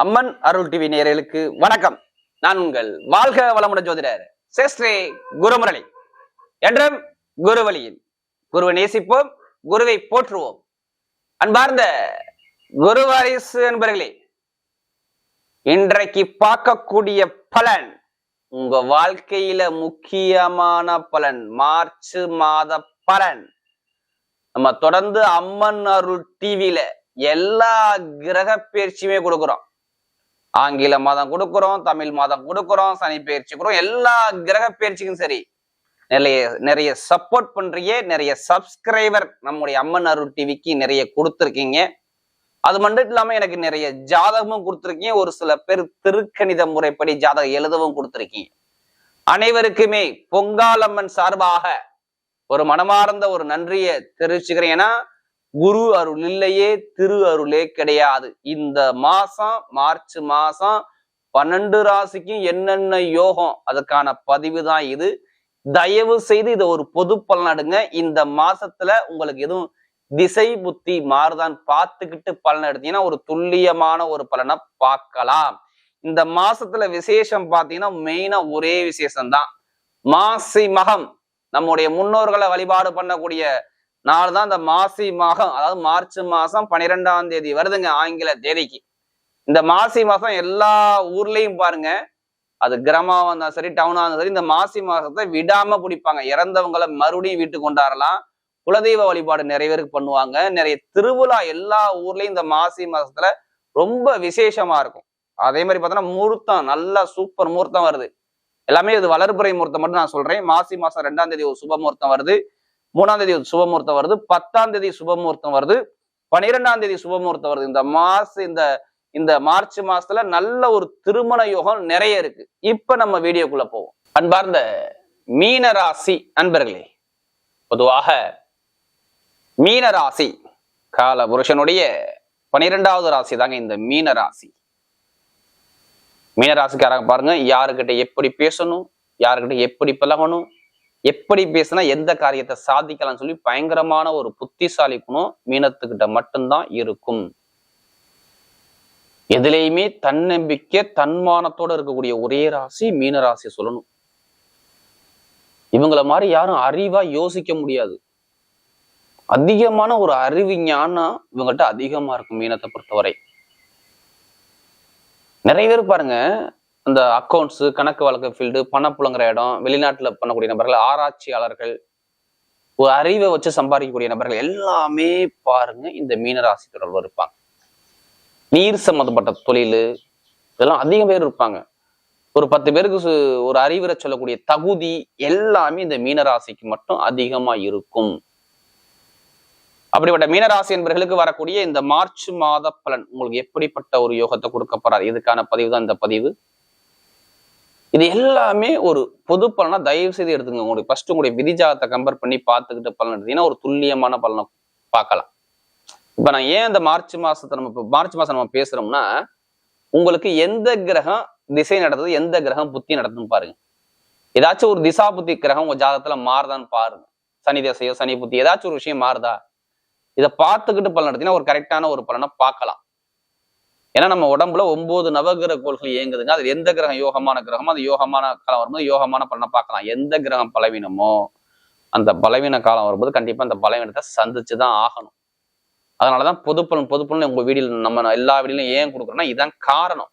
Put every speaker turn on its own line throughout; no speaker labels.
அம்மன் அருள் TV நேயர்களுக்கு வணக்கம். நான் உங்கள் வாழ்க வளமுடன் ஜோதிடர் சேஸ்ரே குருமுரளி. என்றும் குருவழியில் குருவை நேசிப்போம் குருவை போற்றுவோம். அன்பார்ந்த குருவாரிசு என்பர்களே இன்றைக்கு பார்க்கக்கூடிய பலன் உங்க வாழ்க்கையில முக்கியமான பலன் மார்ச் மாத பலன். நம்ம தொடர்ந்து அம்மன் அருள் டிவியில எல்லா கிரக பயிற்சியுமே கொடுக்குறோம். ஆங்கில மாதம் கொடுக்குறோம் தமிழ் மாதம் கொடுக்குறோம் சனி பயிற்சி கொடுக்குறோம். எல்லா கிரக பயிற்சிக்கும் சரி. நிறைய நிறைய சப்போர்ட் பண்றீங்க நிறைய சப்ஸ்கிரைபர் நம்முடைய அம்மன் அருள் டிவிக்கு நிறைய கொடுத்துருக்கீங்க. அது மட்டும் இல்லாம எனக்கு நிறைய ஜாதகமும் கொடுத்துருக்கீங்க. ஒரு சில பேர் திருக்கணித முறைப்படி ஜாதகம் எழுதவும் கொடுத்துருக்கீங்க. அனைவருக்குமே பொங்காலம்மன் சார்பாக ஒரு மனமார்ந்த ஒரு நன்றியை தெரிவிச்சுக்கிறேன். ஏன்னா குரு அருள் இல்லையே திரு அருளே கிடையாது. இந்த மாசம் மார்ச் மாசம் பன்னெண்டு ராசிக்கும் என்னென்ன யோகம் அதுக்கான பதிவு தான் இது. தயவு செய்து இதை ஒரு பொது பலனடுங்க இந்த மாசத்துல உங்களுக்கு எதுவும் திசை புத்தி மாறுதான் பார்த்துக்கிட்டு பலன் எடுத்தீங்கன்னா ஒரு துல்லியமான ஒரு பலனை பார்க்கலாம். இந்த மாசத்துல விசேஷம் பார்த்தீங்கன்னா மெயினா ஒரே விசேஷம் தான் மாசி மகம் நம்முடைய முன்னோர்களை வழிபாடு பண்ணக்கூடிய நாலு தான் இந்த மாசி மாதம் அதாவது மார்ச் மாசம் பன்னிரெண்டாம் தேதி வருதுங்க ஆங்கில தேதிக்கு. இந்த மாசி மாசம் எல்லா ஊர்லயும் பாருங்க அது கிராமமா இருந்தாலும் சரி டவுனா இருந்தாலும் சரி இந்த மாசி மாசத்தை விடாம பிடிப்பாங்க. இறந்தவங்களை மறுபடியும் வீட்டுக்கு கொண்டாடலாம் குலதெய்வ வழிபாடு நிறைய பேருக்கு பண்ணுவாங்க. நிறைய திருவிழா எல்லா ஊர்லயும் இந்த மாசி மாசத்துல ரொம்ப விசேஷமா இருக்கும். அதே மாதிரி பார்த்தோன்னா முகூர்த்தம் நல்லா சூப்பர் முகூர்த்தம் வருது. எல்லாமே இது வளர்ப்புறை முகூர்த்தம் மட்டும் நான் சொல்றேன். மாசி மாசம் ரெண்டாம் தேதி ஒரு சுப முகூர்த்தம் வருது. மூணாம் தேதி சுபமுகூர்த்தம் வருது பத்தாம் தேதி சுபமுகூர்த்தம் வருது பனிரெண்டாம் தேதி சுபமுகூர்த்தம் வருது. இந்த மாச இந்த இந்த மார்ச் மாசத்துல நல்ல ஒரு திருமண யோகம் நிறைய இருக்கு. இப்ப நம்ம வீடியோக்குள்ள போவோம். அன்பார்ந்த மீன ராசி அன்பர்களே பொதுவாக மீன ராசி கால புருஷனுடைய பனிரெண்டாவது ராசி தாங்க இந்த மீன ராசி மீன ராசிக்காரங்க பாருங்க யாருக்கிட்ட எப்படி பேசணும் யாருக்கிட்ட எப்படி பழகணும் எப்படி பேசினா எந்த காரியத்தை சாதிக்கலாம்னு சொல்லி பயங்கரமான ஒரு புத்திசாலி குணம் மீனத்துக்கிட்ட மட்டும்தான் இருக்கும். எதுலேயுமே தன்னம்பிக்கை தன்மானத்தோட இருக்கக்கூடிய ஒரே ராசி மீன ராசி சொல்லணும். இவங்கள மாதிரி யாரும் அறிவா யோசிக்க முடியாது. அதிகமான ஒரு அறிவு ஞானம் இவங்கள்ட்ட அதிகமா இருக்கும் மீனத்தை பொறுத்தவரை. நிறைய பேர் பாருங்க அந்த அக்கௌண்ட்ஸ் கணக்கு வழக்கு ஃபீல்டு பணம் புழங்குற இடம் வெளிநாட்டுல பண்ணக்கூடிய நபர்கள் ஆராய்ச்சியாளர்கள் ஒரு அறிவை வச்சு சம்பாதிக்கக்கூடிய நபர்கள் எல்லாமே பாருங்க இந்த மீனராசி தொடர்பு இருப்பாங்க. நீர் சம்மந்தப்பட்ட தொழில் இதெல்லாம் அதிகம் பேர் இருப்பாங்க. ஒரு பத்து பேருக்கு ஒரு அறிவுரை சொல்லக்கூடிய தகுதி எல்லாமே இந்த மீனராசிக்கு மட்டும் அதிகமா இருக்கும். அப்படிப்பட்ட மீனராசி என்பர்களுக்கு வரக்கூடிய இந்த மார்ச் மாத பலன் உங்களுக்கு எப்படிப்பட்ட ஒரு யோகத்தை கொடுக்க போறாரு? இதுக்கான பதிவு தான் இந்த பதிவு? இது எல்லாமே ஒரு பொது பலனா தயவு செய்து எடுத்துங்க உங்களுக்கு ஃபர்ஸ்ட் உங்களுடைய விதிஜாகத்தை கம்பேர் பண்ணி பார்த்துக்கிட்டு பலன் எடுத்தீங்கன்னா ஒரு துல்லியமான பலனை பார்க்கலாம். இப்ப நான் ஏன் இந்த மார்ச் மாசத்தை நம்ம இப்போ மார்ச் மாசம் நம்ம பேசுறோம்னா உங்களுக்கு எந்த கிரகம் திசை நடத்துது எந்த கிரகம் புத்தி நடத்துன்னு பாருங்க. ஏதாச்சும் ஒரு திசா புத்தி கிரகம் உங்க ஜாதகத்துல மாறுதான்னு பாருங்க. சனி திசையோ சனி புத்தி ஏதாச்சும் ஒரு விஷயம் மாறுதா? இதை பார்த்துக்கிட்டு பலன் எடுத்தீங்கன்னா ஒரு கரெக்டான ஒரு பலனை பார்க்கலாம். ஏன்னா நம்ம உடம்புல ஒன்பது நவகிரக கோள்கள் இயங்குதுங்க. அது எந்த கிரகம் யோகமான கிரகமோ அது யோகமான காலம் வரும்போது யோகமான பலனை பார்க்கலாம். எந்த கிரகம் பலவீனமோ அந்த பலவீன காலம் வரும்போது கண்டிப்பாக அந்த பலவீனத்தை சந்திச்சு தான் ஆகணும். அதனாலதான் தான் பொதுப்பலன் பொதுப்பலன் உங்கள் வீடியில் நம்ம எல்லா வீடியிலும் ஏன் கொடுக்குறோம்னா இதுதான் காரணம்.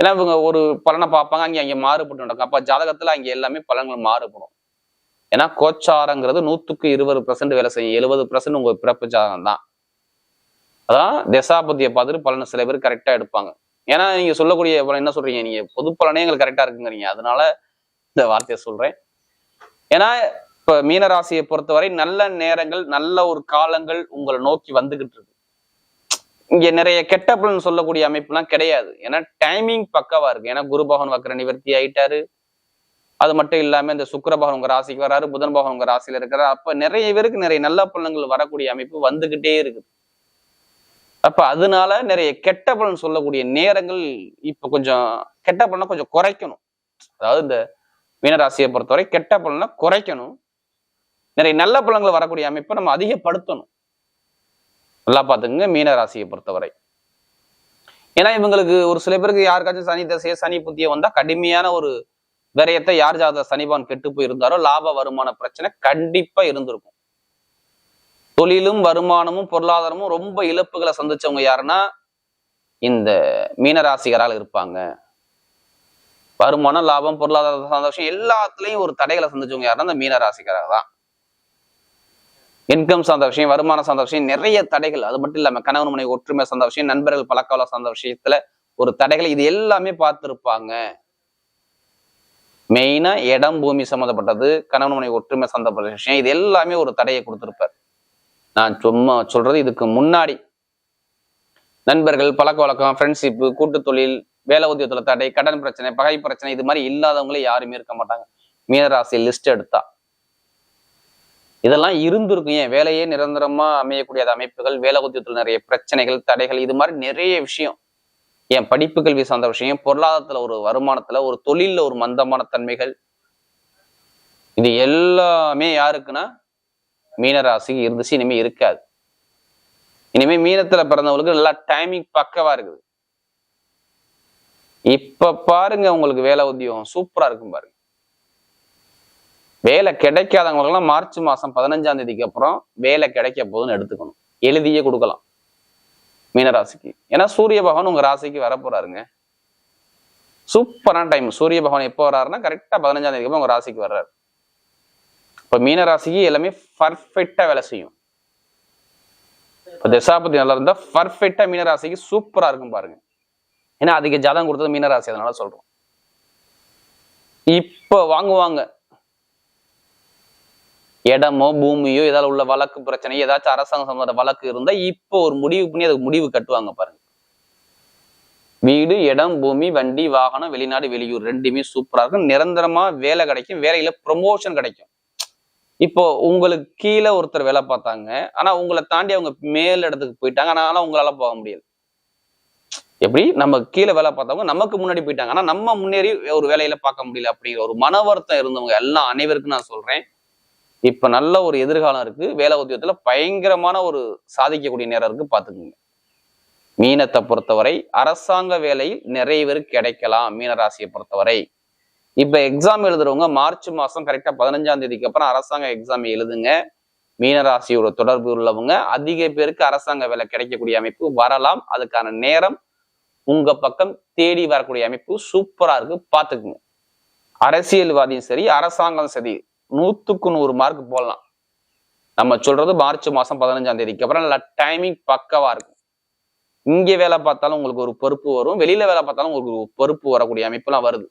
ஏன்னா இவங்க ஒரு பலனை பார்ப்பாங்க அங்கே அங்கே மாறுபட்டு நடக்கும். அப்போ ஜாதகத்துல அங்கே எல்லாமே பலன்கள் மாறுபடும். ஏன்னா கோச்சாரங்கிறது நூற்றுக்கு இருபது பர்சன்ட் வேலை செய்யும். எழுபது பர்சன்ட் உங்கள் பிறப்பு ஜாதகம் தான் அதான் தசாபதியை பார்த்துட்டு பலனை சில பேர் கரெக்டா எடுப்பாங்க. ஏன்னா நீங்க சொல்லக்கூடிய பலன் என்ன சொல்றீங்க? நீங்க பொது பலனே எங்களுக்கு கரெக்டா இருக்குங்கிறீங்க. அதனால இந்த வார்த்தையை சொல்றேன். ஏன்னா இப்ப மீனராசியை பொறுத்தவரை நல்ல நேரங்கள் நல்ல ஒரு காலங்கள் உங்களை நோக்கி வந்துகிட்டு இருக்கு. இங்க நிறைய கெட்ட பலன் சொல்லக்கூடிய அமைப்புலாம் கிடையாது. ஏன்னா டைமிங் பக்கவா இருக்கு. ஏன்னா குரு பகவான் வக்கர நிவர்த்தி ஆயிட்டாரு. அது மட்டும் இல்லாம இந்த சுக்கர பகவான் உங்க ராசிக்கு வராரு புதன் பகவான் உங்க ராசியில இருக்கிறாரு. அப்ப நிறைய பேருக்கு நிறைய நல்ல பலன்கள் வரக்கூடிய அமைப்பு வந்துகிட்டே இருக்குது. அப்ப அதனால நிறைய கெட்ட பலன் சொல்லக்கூடிய நேரங்கள் இப்ப கொஞ்சம் கெட்ட பலனை கொஞ்சம் குறைக்கணும். அதாவது இந்த மீனராசியை பொறுத்தவரை கெட்ட பலனை குறைக்கணும். நிறைய நல்ல பலன்கள் வரக்கூடிய அமைப்பை நம்ம அதிகப்படுத்தணும். நல்லா பார்த்துங்க மீனராசியை பொறுத்தவரை. ஏன்னா இவங்களுக்கு ஒரு சில பேருக்கு யாருக்காச்சும் சனி தசைய சனி புத்திய வந்தா கடுமையான ஒரு விரயத்தை யார் ஜாத சனிபான் கெட்டு போய் இருந்தாரோ லாப வருமான பிரச்சனை கண்டிப்பா இருந்திருக்கும். தொழிலும் வருமானமும் பொருளாதாரமும் ரொம்ப இழப்புகளை சந்திச்சவங்க யாருன்னா இந்த மீனராசிகரால் இருப்பாங்க. வருமானம் லாபம் பொருளாதார சந்தோஷம் எல்லாத்துலயும் ஒரு தடைகளை சந்திச்சவங்க யாருன்னா இந்த மீனராசிகராக தான். இன்கம் சார்ந்த விஷயம் வருமான சார்ந்த விஷயம் நிறைய தடைகள். அது மட்டும் இல்லாம கணவன் மனைவி ஒற்றுமை சார்ந்த விஷயம் நண்பர்கள் பழக்கால சார்ந்த விஷயத்துல ஒரு தடைகள் இது எல்லாமே பார்த்திருப்பாங்க. மெயினா இடம் பூமி சம்மந்தப்பட்டது கணவன் மனைவி ஒற்றுமை சந்தப்பட்ட விஷயம் இது எல்லாமே ஒரு தடையை கொடுத்துருப்பார். நான் சும்மா சொல்றது இதுக்கு முன்னாடி. நண்பர்கள் பழக்க வழக்கம் ஃப்ரெண்ட்ஷிப்பு கூட்டு தொழில் வேலை உத்தியோகத்துல தடை கடன் பிரச்சனை பகை பிரச்சனை இது மாதிரி இல்லாதவங்களே யாருமே இருக்க மாட்டாங்க. மீனராசி லிஸ்ட் எடுத்தா. இதெல்லாம் இருந்திருக்கும். ஏன்? வேலையே நிரந்தரமா அமையக்கூடிய அமைப்புகள் வேலை உத்தியோகத்துல நிறைய பிரச்சனைகள் தடைகள் இது மாதிரி நிறைய விஷயம். என் படிப்பு கல்வி சார்ந்த விஷயம் பொருளாதாரத்துல ஒரு வருமானத்துல ஒரு தொழில்ல ஒரு மந்தமான தன்மைகள். இது எல்லாமே யாருக்குன்னா மீனராசிக்கு இருந்துச்சு இனிமே இருக்காது. இனிமே மீனத்துல பிறந்தவங்களுக்கு நல்லா டைமிங் பக்கவா இருக்குது. இப்ப பாருங்க உங்களுக்கு வேலை உத்தியோகம் சூப்பரா இருக்கும் பாருங்க. வேலை கிடைக்காதவங்களுக்குலாம் மார்ச் மாசம் பதினஞ்சாம் தேதிக்கு அப்புறம் வேலை கிடைக்க போகுதுன்னு எடுத்துக்கணும். எழுதியே கொடுக்கலாம். மீனராசிக்கு. ஏன்னா சூரிய பகவான் உங்க ராசிக்கு வரப்போறாருங்க சூப்பரான டைம் சூரிய பகவான் எப்போ வர்றாருன்னா கரெக்டாக பதினஞ்சாம் தேதிக்கு அப்புறம் உங்க ராசிக்கு வர்றாரு. இப்ப மீனராசிக்கு எல்லாமே பர்ஃபெக்டா வேலை செய்யும். இப்போ தசாபதி நல்லா இருந்தால் பர்ஃபெக்டா மீனராசிக்கு சூப்பரா இருக்கும் பாருங்க. ஏன்னா அதிக ஜாதகம் கொடுத்தது மீனராசி அதனால சொல்றோம். இப்ப வாங்குவாங்க இடமோ பூமியோ ஏதாவது உள்ள வழக்கு பிரச்சனை ஏதாச்சும் அரசாங்கம் சம்பந்த வழக்கு இருந்தா இப்போ ஒரு முடிவு பண்ணி அதுக்கு முடிவு கட்டுவாங்க பாருங்க. வீடு இடம் பூமி வண்டி வாகனம் வெளிநாடு வெளியூர் ரெண்டுமே சூப்பரா இருக்கும். நிரந்தரமா வேலை கிடைக்கும். வேலையில ப்ரொமோஷன் கிடைக்கும். இப்போ உங்களுக்கு கீழே ஒருத்தர் வேலை பார்த்தாங்க ஆனா உங்களை தாண்டி அவங்க மேல் இடத்துக்கு போயிட்டாங்க ஆனால் உங்களால போக முடியாது எப்படி? நம்ம கீழே வேலை பார்த்தவங்க நமக்கு முன்னாடி போயிட்டாங்க. ஆனா நம்ம முன்னேறி ஒரு வேலையில பார்க்க முடியல அப்படிங்கிற ஒரு மன வருத்தம் இருந்தவங்க எல்லாம் அனைவருக்கும் நான் சொல்றேன். இப்ப நல்ல ஒரு எதிர்காலம் இருக்கு. வேலை உத்தியோகத்துல பயங்கரமான ஒரு சாதிக்கக்கூடிய நேரம் இருக்கு. பாத்துக்கோங்க மீனத்தை பொறுத்தவரை அரசாங்க வேலையில் நிறைய பேருக்கு கிடைக்கலாம். மீனராசியை பொறுத்தவரை. இப்போ எக்ஸாம் எழுதுறவங்க மார்ச் மாதம் கரெக்டாக பதினஞ்சாம் தேதிக்கு அப்புறம் அரசாங்க எக்ஸாம் எழுதுங்க. மீனராசியோட தொடர்பு உள்ளவங்க அதிக பேருக்கு அரசாங்க வேலை கிடைக்கக்கூடிய அமைப்பு வரலாம். அதுக்கான நேரம் உங்க பக்கம் தேடி வரக்கூடிய அமைப்பு சூப்பரா இருக்கு. பாத்துக்குங்க அரசியல்வாதியும் சரி அரசாங்கம் சரி நூத்துக்கு நூறு மார்க் போடலாம். நம்ம சொல்றது மார்ச் மாசம் பதினஞ்சாம் தேதிக்கு அப்புறம் நல்லா டைமிங் பக்கவா இருக்கும் இங்கே வேலை பார்த்தாலும் உங்களுக்கு ஒரு பொறுப்பு வரும். வெளியில வேலை பார்த்தாலும் உங்களுக்கு ஒரு பொறுப்பு வரக்கூடிய அமைப்புலாம் வருது.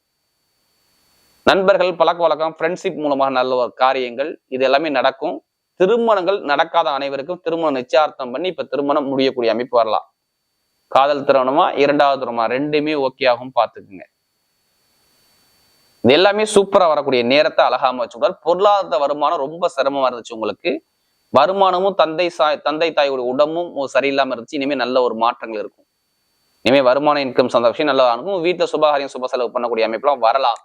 நண்பர்கள் பழக்க வழக்கம் ஃப்ரெண்ட்ஷிப் மூலமாக நல்ல ஒரு காரியங்கள் இது எல்லாமே நடக்கும். திருமணங்கள் நடக்காத அனைவருக்கும் திருமணம் நிச்சயார்த்தம் பண்ணி இப்ப திருமணம் முடியக்கூடிய அமைப்பு வரலாம். காதல் திருமணமா இரண்டாவது திருமணமா ரெண்டுமே ஓகே ஆகும் பார்த்துக்குங்க. இது எல்லாமே சூப்பரா வரக்கூடிய நேரத்தை அழகாம வச்சுக்கூடாது பொருளாதார வருமானம் ரொம்ப சிரமமா இருந்துச்சு உங்களுக்கு. வருமானமும் தந்தை சாய் தந்தை தாயோட உடம்பும் சரியில்லாம இருந்துச்சு. இனிமே நல்ல ஒரு மாற்றங்கள் இருக்கும். இனிமே வருமான இன்கம் சந்தோஷம் விஷயம் நல்லா இருக்கும் வீட்டுல சுபகாரியம் சுப செலவு பண்ணக்கூடிய அமைப்புலாம் வரலாம்.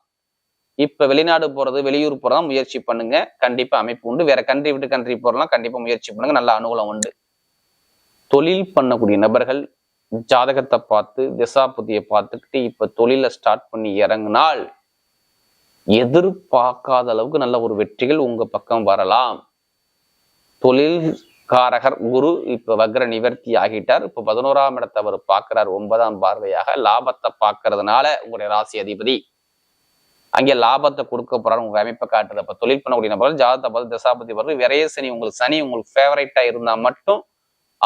இப்ப வெளிநாடு போறது வெளியூர் போகிறதா முயற்சி பண்ணுங்க. கண்டிப்பா அமைப்பு உண்டு. வேற கண்ட்ரி விட்டு கண்ட்ரி போறலாம் கண்டிப்பா முயற்சி பண்ணுங்க. நல்ல அனுகூலம் உண்டு. தொழில் பண்ணக்கூடிய நபர்கள் ஜாதகத்தை பார்த்து திசாபுத்தியை பார்த்துக்கிட்டு இப்ப தொழிலை ஸ்டார்ட் பண்ணி இறங்கினால் எதிர்பார்க்காத அளவுக்கு நல்ல ஒரு வெற்றிகள் உங்க பக்கம் வரலாம். தொழில் காரகர் குரு இப்ப வக்ர நிவர்த்தி ஆகிட்டார். இப்ப பதினோராம் இடத்தை அவர் பார்க்கிறார். ஒன்பதாம் பார்வையாக லாபத்தை பார்க்கறதுனால உங்களுடைய ராசி அதிபதி அங்கே லாபத்தை கொடுக்க போறாரு உங்க அமைப்பை காட்டுறது அப்ப தொழில் பண்ணக்கூடிய நபர்கள் ஜாதகத்தை பார்த்து தசாபதி பார்த்து விரைய சனி உங்களுக்கு சனி உங்களுக்கு ஃபேவரட்டா இருந்தா மட்டும்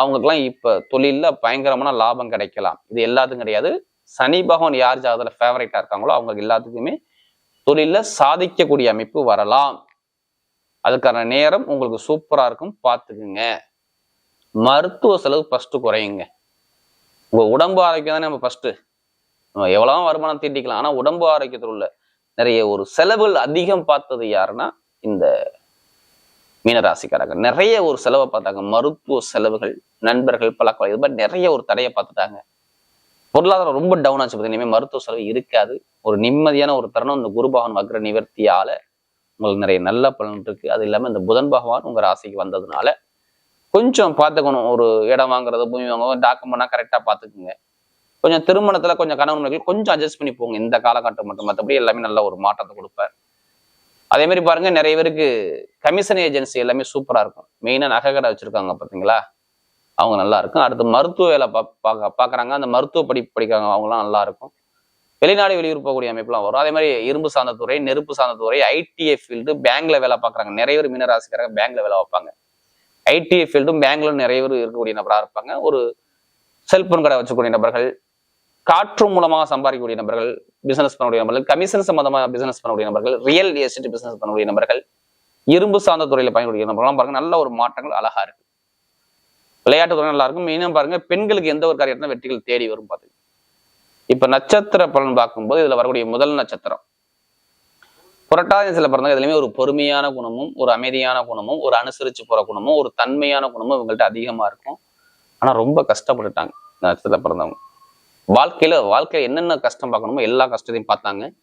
அவங்களுக்குலாம் இப்ப தொழில்ல பயங்கரமான லாபம் கிடைக்கலாம். இது எல்லாத்துக்கும் கிடையாது. சனி பகவான் யார் ஜாதகத்துல ஃபேவரட்டா இருக்காங்களோ அவங்க எல்லாத்துக்குமே தொழில சாதிக்கக்கூடிய அமைப்பு வரலாம். அதுக்கான நேரம் உங்களுக்கு சூப்பரா இருக்கும். பார்த்துக்குங்க. மருத்துவ செலவு ஃபர்ஸ்ட் குறையுங்க. உங்க உடம்பு ஆரோக்கியம் தானே நம்ம ஃபர்ஸ்ட் எவ்வளவு வருமானம் தீட்டிக்கலாம். ஆனா உடம்பு ஆரோக்கியத்தில் உள்ள நிறைய ஒரு செலவுகள் அதிகம் பார்த்தது யாருன்னா இந்த மீனராசிக்காரங்க நிறைய ஒரு செலவை பார்த்தாங்க. மருத்துவ செலவுகள் நண்பர்கள் பழக்கம் இது மாதிரி நிறைய ஒரு தடையை பார்த்துட்டாங்க. பொருளாதாரம் ரொம்ப டவுன் ஆச்சு பார்த்தீங்கன்னா மருத்துவ செலவு இருக்காது. ஒரு நிம்மதியான ஒரு தருணம் இந்த குரு பகவான் வக்ர நிவர்த்தியால உங்களுக்கு நிறைய நல்ல பலன் இருக்கு. அது இல்லாமல் இந்த புதன் பகவான் உங்க ராசிக்கு வந்ததுனால கொஞ்சம் பார்த்துக்கணும். ஒரு இடம் வாங்குறது பூமி வாங்குறது டாக்குமெண்ட்னா கரெக்டாக பார்த்துக்குங்க. கொஞ்சம் திருமணத்துல கொஞ்சம் கணவன்கள் கொஞ்சம் அட்ஜஸ்ட் பண்ணி போங்க. இந்த காலகட்டம் மட்டும். மற்றபடி எல்லாமே நல்ல ஒரு மாற்றத்தை கொடுப்பார். அதே மாதிரி பாருங்க நிறைய பேருக்கு கமிஷன் ஏஜென்சி எல்லாமே சூப்பரா இருக்கும். மெயினா நகை கடை வச்சிருக்காங்க பாத்தீங்களா? அவங்க நல்லா இருக்கும். அடுத்து மருத்துவ வேலை பா பார்க்க பார்க்குறாங்க அந்த மருத்துவ படிப்பு படிக்கிறாங்க அவங்களாம் நல்லா இருக்கும். வெளிநாடு வெளியூர் போகக்கூடிய அமைப்புலாம் வரும். அதே மாதிரி இரும்பு சார்ந்த துறை நெருப்பு சார்ந்த துறை ஐடிஐ ஃபீல்டு பேங்க்ல வேலை பார்க்குறாங்க நிறைய பேர் மீனராசிக்காரங்க பேங்க்ல வேலை வைப்பாங்க. ஐடிஐ ஃபீல்டும் பேங்க்ல நிறைய பேர் இருக்கக்கூடிய நபராக இருப்பாங்க. ஒரு செல்போன் கடை வச்சுக்கூடிய நபர்கள் காற்று மூலமாக சம்பாதிக்கக்கூடிய நபர்கள் பிசினஸ் பண்ணக்கூடிய நபர்கள் கமிஷன் சம்பந்தமாக பிசினஸ் பண்ணக்கூடிய நபர்கள் ரியல் எஸ்டேட் பிசினஸ் பண்ணக்கூடிய நபர்கள் இரும்பு சார்ந்த துறையில பயன்படுத்திய நபர்கள்லாம் பாருங்க நல்ல ஒரு மாற்றங்கள் அழகா இருக்கு. விளையாட்டு துறை நல்லா இருக்கும். மெயினாக பாருங்க பெண்களுக்கு எந்த ஒரு காரியத்திலும் வெற்றிகள் தேடி வரும் பார்த்து இப்ப நட்சத்திர பலன் பார்க்கும்போது இதுல வரக்கூடிய முதல் நட்சத்திரம். புரட்டாதி சில பிறந்தாங்க இதுலயுமே ஒரு பொறுமையான குணமும் ஒரு அமைதியான குணமும் ஒரு அனுசரிச்சு போற குணமும் ஒரு தன்மையான குணமும் இவங்கள்ட்ட அதிகமா இருக்கும். ஆனா ரொம்ப கஷ்டப்பட்டுட்டாங்க நட்சத்திர பிறந்தவங்க. வாழ்க்கையில வாழ்க்கையில என்னென்ன கஷ்டம் பார்க்கணுமோ எல்லா கஷ்டத்தையும் பார்த்தாங்க.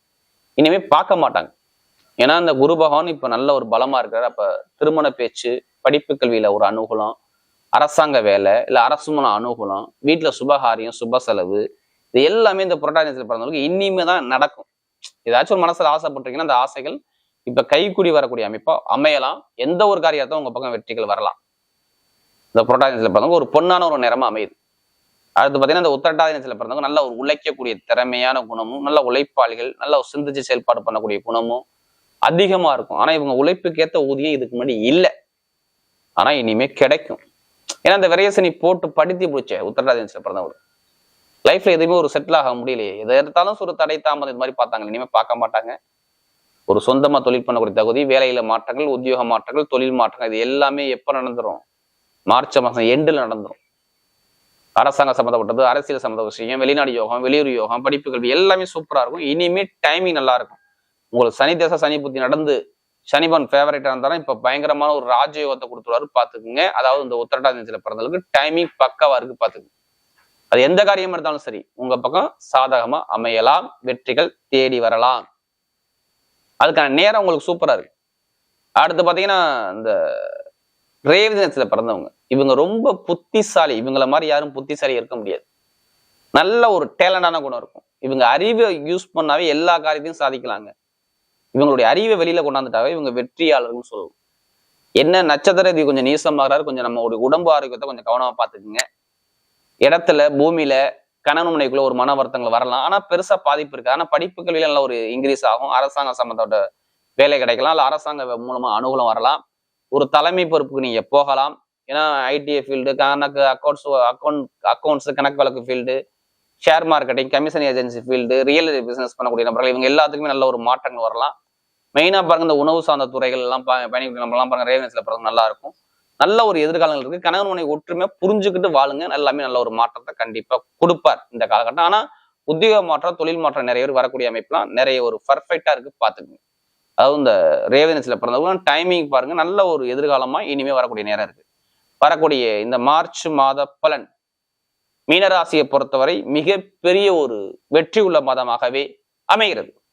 இனிமே பார்க்க மாட்டாங்க. ஏன்னா அந்த குரு பகவான் இப்ப நல்ல ஒரு பலமா இருக்காரு. அப்ப திருமண பேச்சு படிப்பு கல்வியில ஒரு அனுகூலம் அரசாங்க வேலை இல்ல அரசு அனுகூலம் வீட்டுல சுபகாரியம் சுப செலவு இது எல்லாமே இந்த புரட்டாதி பிறந்தவங்களுக்கு இனிமே தான் நடக்கும். ஏதாச்சும் ஒரு மனசுல ஆசைப்பட்டிருக்கீங்கன்னா அந்த ஆசைகள் இப்ப கைக்குடி வரக்கூடிய அமைப்பா அமையலாம். எந்த ஒரு காரியத்தை உங்க பக்கம் வெற்றிகள் வரலாம். இந்த புரட்டாதி பிறந்தவங்க ஒரு பொன்னான ஒரு நேரமா அமையுது. அடுத்து பார்த்தீங்கன்னா இந்த உத்திரட்டாதி பிறந்தவங்க நல்ல ஒரு உழைக்கக்கூடிய திறமையான குணமும் நல்ல உழைப்பாளிகள் நல்ல ஒரு சிந்திச்சு செயல்பாடு பண்ணக்கூடிய குணமும் அதிகமா இருக்கும். ஆனா இவங்க உழைப்புக்கேற்ற ஊதியம் இதுக்கு முன்னாடி இல்லை. ஆனா இனிமே கிடைக்கும். ஏன்னா இந்த விரையசனி போட்டு படுத்தி பிடிச்ச உத்திரட்டாதி நேரத்தில் பிறந்தவங்க லைஃப்ல எதுவுமே ஒரு செட்டில் ஆக முடியலையே. எதை எடுத்தாலும் ஒரு தடை தாமதம் இது மாதிரி பார்த்தாங்க. இனிமே பார்க்க மாட்டாங்க. ஒரு சொந்தமா தொழில் பண்ணக்கூடிய தகுதி வேலையில மாற்றங்கள் உத்தியோக மாற்றங்கள் தொழில் மாற்றங்கள் இது எல்லாமே எப்ப நடந்துரும்? மார்ச் மாசம் எண்டில் நடந்துரும். அரசாங்க சம்மந்தப்பட்டது அரசியல் சம்மந்த விஷயம் வெளிநாடு யோகம் வெளியூர் யோகம் படிப்பு கல்வி எல்லாமே சூப்பரா இருக்கும். இனிமே டைமிங் நல்லா இருக்கும். உங்களுக்கு சனி தேச சனி புத்தி நடந்து சனிபன் ஃபேவரேட்டாக இருந்தாலும் இப்ப பயங்கரமான ஒரு ராஜயோகத்தை கொடுத்துருவாரு பாத்துக்குங்க அதாவது இந்த உத்தரட்டாதில பிறந்தவங்களுக்கு டைமிங் பக்காவாக இருக்கு பார்த்துக்குங்க. அது எந்த காரியமா இருந்தாலும் சரி உங்க பக்கம் சாதகமா அமையலாம். வெற்றிகள் தேடி வரலாம். அதுக்கான நேரம் உங்களுக்கு சூப்பரா இருக்கு. அடுத்து பாத்தீங்கன்னா இந்த ரேவதி பிறந்தவங்க. இவங்க ரொம்ப புத்திசாலி. இவங்கள மாதிரி யாரும் புத்திசாலி இருக்க முடியாது. நல்ல ஒரு டேலண்டான குணம் இருக்கும். இவங்க அறிவை யூஸ் பண்ணாவே எல்லா காரியத்தையும் சாதிக்கலாங்க. இவங்களுடைய அறிவை வெளியில கொண்டாந்துட்டாவே இவங்க வெற்றியாளர்கள்னு சொல்லுவோம். என்ன நட்சத்திர இது கொஞ்சம் நீசமாகறாரு கொஞ்சம் நம்மளுடைய உடம்பு ஆரோக்கியத்தை கொஞ்சம் கவனமா பார்த்துக்குங்க. இடத்துல பூமியில கணவன் மனைக்குள்ள ஒரு மன வருத்தங்கள் வரலாம். ஆனா பெருசா பாதிப்பு இருக்கு ஆனா படிப்புகளில் நல்ல ஒரு இன்க்ரீஸ் ஆகும். அரசாங்க சம்பந்தப்பட்ட வேலை கிடைக்கலாம். இல்ல அரசாங்க மூலமா அனுகூலம் வரலாம். ஒரு தலைமை பொறுப்புக்கு நீங்கள் போகலாம். ஏன்னா ஐடிஐ ஃபீல்டு கணக்கு அக்கௌண்ட்ஸ் அக்கௌண்ட் அக்கௌண்ட்ஸ் கணக்கு வழக்கு field share marketing commission agency field real business பண்ணக்கூடிய நபர்கள் இவங்க எல்லாத்துக்குமே நல்ல ஒரு மாற்றங்கள் வரலாம். மெயினாக பாருங்க இந்த உணவு சார்ந்த துறைகள் எல்லாம் ப- பயணிக்கூடிய நம்பர்லாம் பாருங்க ரேவன்ஸில் பிறகு நல்லா இருக்கும். நல்ல ஒரு எதிர்காலங்கள் இருக்கு. கணவன் மனை ஒற்றுமையா புரிஞ்சுக்கிட்டு வாழுங்க. எல்லாமே நல்ல ஒரு மாற்றத்தை கண்டிப்பாக கொடுப்பார் இந்த காலகட்டம். ஆனால் உத்தியோக மாற்றம் தொழில் மாற்றம் நிறைய பேர் வரக்கூடிய அமைப்புலாம் நிறைய ஒரு பர்ஃபெக்டாக இருக்கு பார்த்துக்குங்க. அதாவது இந்த ரேவன்ஸ்ல பிறந்தவங்க டைமிங் பாருங்க நல்ல ஒரு எதிர்காலமா இனிமே வரக்கூடிய நேரம் இருக்கு. வரக்கூடிய இந்த மார்ச் மாத பலன் மீனராசியை பொறுத்தவரை மிகப்பெரிய ஒரு வெற்றி உள்ள மாதமாகவே அமைகிறது.